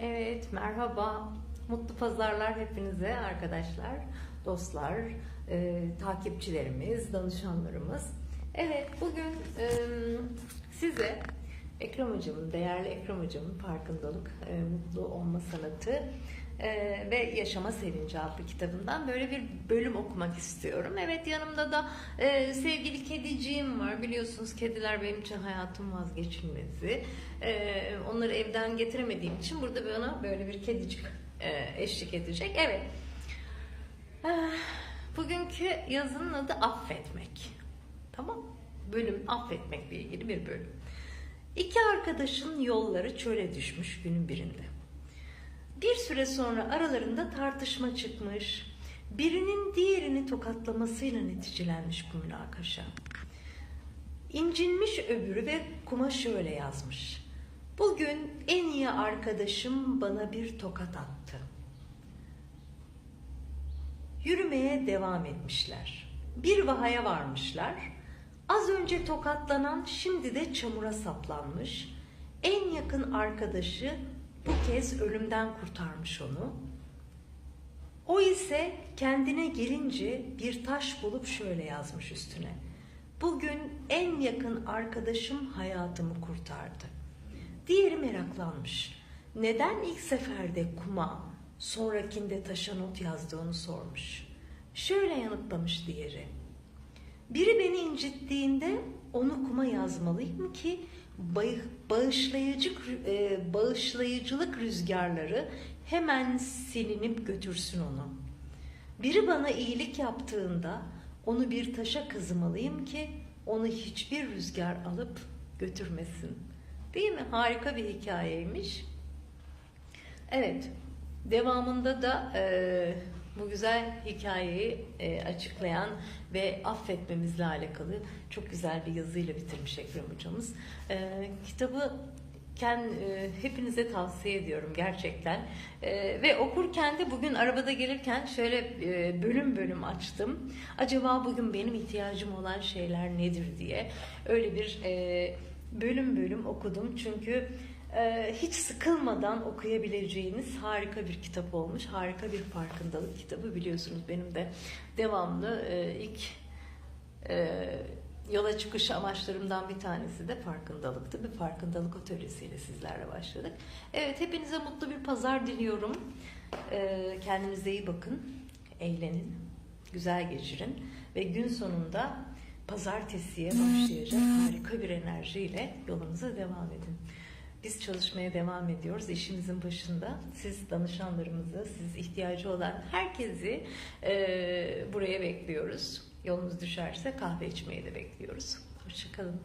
Evet, merhaba. Mutlu pazarlar hepinize arkadaşlar, dostlar, e, takipçilerimiz, danışanlarımız. Evet, bugün e, size Ekrem Hocam'ın, değerli Ekrem Hocam'ın farkındalık, e, mutlu olma sanatı e, ve yaşama sevinci adlı kitabından böyle bir bölüm okumak istiyorum. Evet, yanımda da e, sevgili kediciğim var. Biliyorsunuz kediler benim için hayatım vazgeçilmezi. E, onları evden getiremediğim için burada bana böyle bir kedicik e, eşlik edecek. Evet. Ah, Bugünkü yazının adı affetmek. Tamam. Bölüm affetmekle ilgili bir bölüm. İki arkadaşın yolları çöle düşmüş günün birinde. Süre sonra aralarında tartışma çıkmış. Birinin diğerini tokatlamasıyla neticelenmiş bu münakaşa. İncinmiş öbürü ve kuma şöyle yazmış. Bugün en iyi arkadaşım bana bir tokat attı. Yürümeye devam etmişler. Bir vahaya varmışlar. Az önce tokatlanan şimdi de çamura saplanmış. En yakın arkadaşı bu kez ölümden kurtarmış onu. O ise kendine gelince bir taş bulup şöyle yazmış üstüne. Bugün en yakın arkadaşım hayatımı kurtardı. Diğeri meraklanmış. Neden ilk seferde kuma, sonrakinde taşa not yazdığını sormuş. Şöyle yanıtlamış diğeri. Biri beni incittiğinde onu kuma yazmalıyım ki bağışlayıcı e, bağışlayıcılık rüzgarları hemen silinip götürsün onu. Biri bana iyilik yaptığında onu bir taşa kazımalıyım ki onu hiçbir rüzgar alıp götürmesin. Değil mi? Harika bir hikayeymiş. Evet, devamında da e, bu güzel hikayeyi e, açıklayan ve affetmemizle alakalı çok güzel bir yazıyla bitirmiş Ekrem hocamız. E, kitabı Ken, e, hepinize tavsiye ediyorum gerçekten. E, ve okurken de bugün arabada gelirken şöyle e, bölüm bölüm açtım. Acaba bugün benim ihtiyacım olan şeyler nedir diye. Öyle bir e, bölüm bölüm okudum. Çünkü hiç sıkılmadan okuyabileceğiniz harika bir kitap olmuş. Harika bir farkındalık kitabı biliyorsunuz. Benim de devamlı e, ilk e, yola çıkış amaçlarımdan bir tanesi de farkındalıktı. Bir farkındalık atölyesiyle sizlerle başladık. Evet hepinize mutlu bir pazar diliyorum. Ee, kendinize iyi bakın. Eğlenin. Güzel geçirin. Ve gün sonunda pazartesiye başlayacak harika bir enerjiyle yolunuza devam edin. Biz çalışmaya devam ediyoruz işimizin başında. Siz danışanlarımızı, siz ihtiyacı olan herkesi e, buraya bekliyoruz. Yolunuz düşerse kahve içmeyi de bekliyoruz. Hoşçakalın.